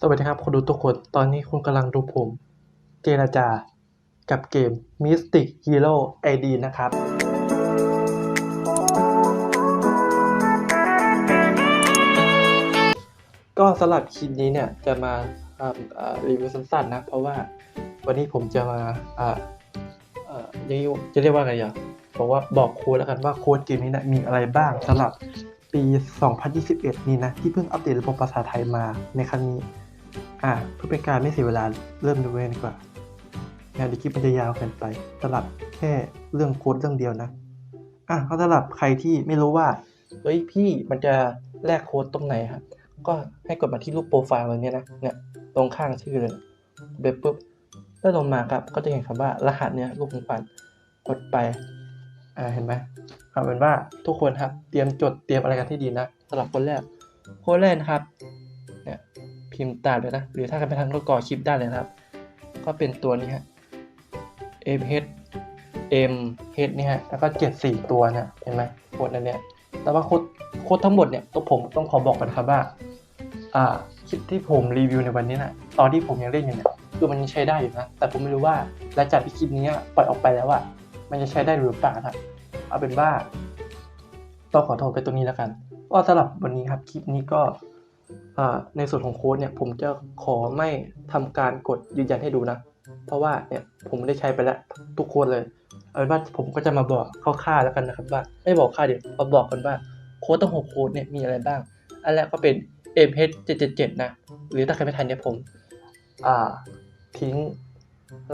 สวัสดีครับคุณดูทุกคน ตอนนี้คุณกำลังดูผม เจรจา กับเกม Mystic Hero ID นะครับ ก็สำหรับคลิปนี้เนี่ยจะมาาารีวิวสั้นๆนะ เพราะว่าวันนี้ผมจะมาอ่าจะเรียกว่าไงอะบอกว่าบอกโค้ดแล้วกันว่าโค้ดเกมนี้นะมีอะไรบ้างสำหรับปี 2021 นี้นะ ที่เพิ่งอัปเดตระบบภาษาไทยมาในครั้งนี้ อะเพื่อเป็นการไม่เสียเวลาเริ่มดูเลยดีกว่างานดีคลิปมันจะยาวเกินไปสำหรับแค่เรื่องโค้ดเรื่องเดียวนะอะก็สำหรับใครที่ไม่รู้ว่าเฮ้ยพี่มันจะแลกโค้ดตรงไหนครับก็ให้กดมาที่รูปโปรไฟล์เราเนี่ยนะเนี่ยตรงข้างชื่อเลยเบบปุ๊บแล้วลงมาครับก็จะเห็นคำว่ารหัสเนี่ยรูปของปันกดไปอ่าเห็นไหมเอาเป็นว่าทุกคนครับเตรียมจดเตรียมอะไรกันที่ดีนะสำหรับคนแรกคนแรกนะครับเนี่ย พิมพ์ตามเลยนะ หรือถ้าใครไปทางก็ก่อคลิปได้เลยนะครับ ก็เป็นตัวนี้ฮะ M H M H นี่ฮะ แล้วก็เจ็ดสี่ตัวเนี่ย เห็นไหมโคดนั้นเนี่ย แต่ว่าโคดโคดทั้งหมดเนี่ยตัวผมต้องขอบอกกันครับว่า อ่าคลิปที่ผมรีวิวในวันนี้นะตอนที่ผมยังเล่นอยู่เนี่ย คือมันยังใช้ได้อยู่นะ แต่ผมไม่รู้ว่าหลังจากที่คลิปนี้ปล่อยออกไปแล้วอะมันจะใช้ได้หรือเปล่าครับเอาเป็นว่าต้องขอโทษไปตรงนี้แล้วกัน ก็สำหรับวันนี้ครับ คลิปนี้ก็ ในส่วนของโค้ดเนี่ยผมจะขอไม่ทำการกดยืนยันให้ดูนะ เพราะว่าเนี่ยผมได้ใช้ไปแล้วทุกคนเลย เอาเป็นว่าผมก็จะมาบอกคร่าวๆแล้วกันนะครับว่าไม่บอกค่าเดี๋ยวมาบอกกันว่าโค้ดตั้งหกโค้ดเนี่ยมีอะไรบ้าง อันแรกก็เป็น m h 7 7 7 นะ หรือถ้าใครไม่ทันเนี่ยผมอ่าทิ้ง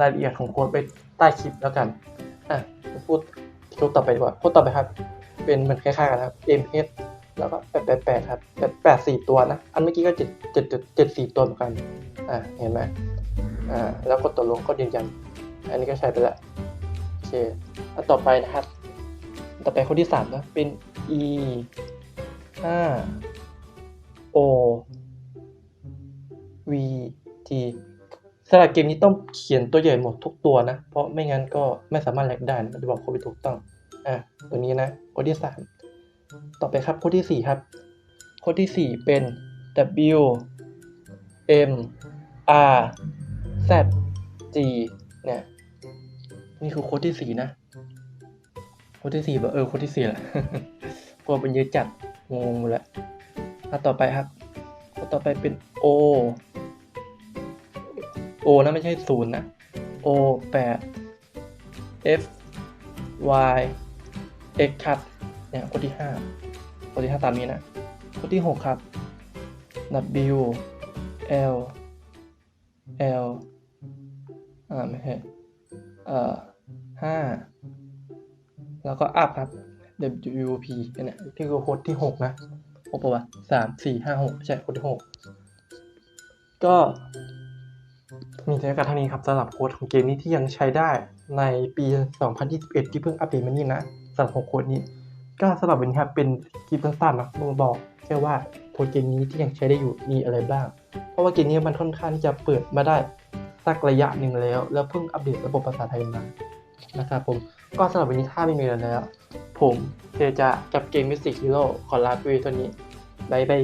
รายละเอียดของโค้ดไปใต้คลิปแล้วกันอะพูดโค้ดต่อไปดีกว่าโค้ดต่อไปครับ เป็นเหมือนคล้ายๆกันครับ m h แล้วก็แปดแปดแปดครับแปดแปดสี่ตัวนะ อันเมื่อกี้ก็เจ็ดเจ็ดเจ็ดสี่ตัวเหมือนกัน อ่า เห็นไหมอ่า แล้วกดตัวลงก็ยืนยัน อันนี้ก็ใช้ไปล้วโอเคอันต่อไปนะครับ ต่อไปคนที่สามนะ เป็น e ห้า o v g สำหรับเกมนี้ต้องเขียนตัวใหญ่หมดทุกตัวนะ เพราะไม่งั้นก็ไม่สามารถแลกได้นะมันจะบอกโค้ดไปถูกต้อง อะ ตัวนี้นะค้ดที่สาม ต่อไปครับโค้ดที่สี่ครับ โค้ดที่สี่เป็น w m r z g เนี่ยนี่คือโค้ดที่สี่นะ โค้ดที่สี่แบบเออโค้ดที่สี่แหละกลัวเป็นเยอะจัดงงหมดแล้วอะต่อไปครับโค้ดต่อไปเป็น O O นะไม่ใช่ศูนย์นะ O แปด F Y X ครับ เนี่ยโค้ดที่ห้าโค้ดที่ห้าตามนี้นะโค้ดที่หกครับ W L L อ่าไม่ใช่เอ่อห้าแล้วก็อัพครับ W P เนี่ยที่คือโค้ดที่หกนะหกปะวะสามสี่ห้าหกใช่โค้ดที่หกก็มีแต่การเท่านี้ครับสำหรับโค้ดของเกมนี้ที่ยังใช้ได้ในปี 2021 ที่เพิ่งอัปเดตมานี่นะสำหรับหกโค้ดนี้ ก็สำหรับวันนี้ครับเป็นคลิปสั้นๆนะมึงบอกแค่ว่าโค้ดเกมนี้ที่ยังใช้ได้อยู่มีอะไรบ้าง เพราะว่าเกมนี้มันค่อนข้างที่จะเปิดมาได้สักระยะหนึ่งแล้ว แล้วเพิ่งอัปเดตระบบภาษาไทยมานะครับผมก็สำหรับวันนี้ถ้าไม่มีอะไรแล้ว ผมเจจะกับเกมมิสติกฮีโร่ขอลาไปเท่านี้บายบาย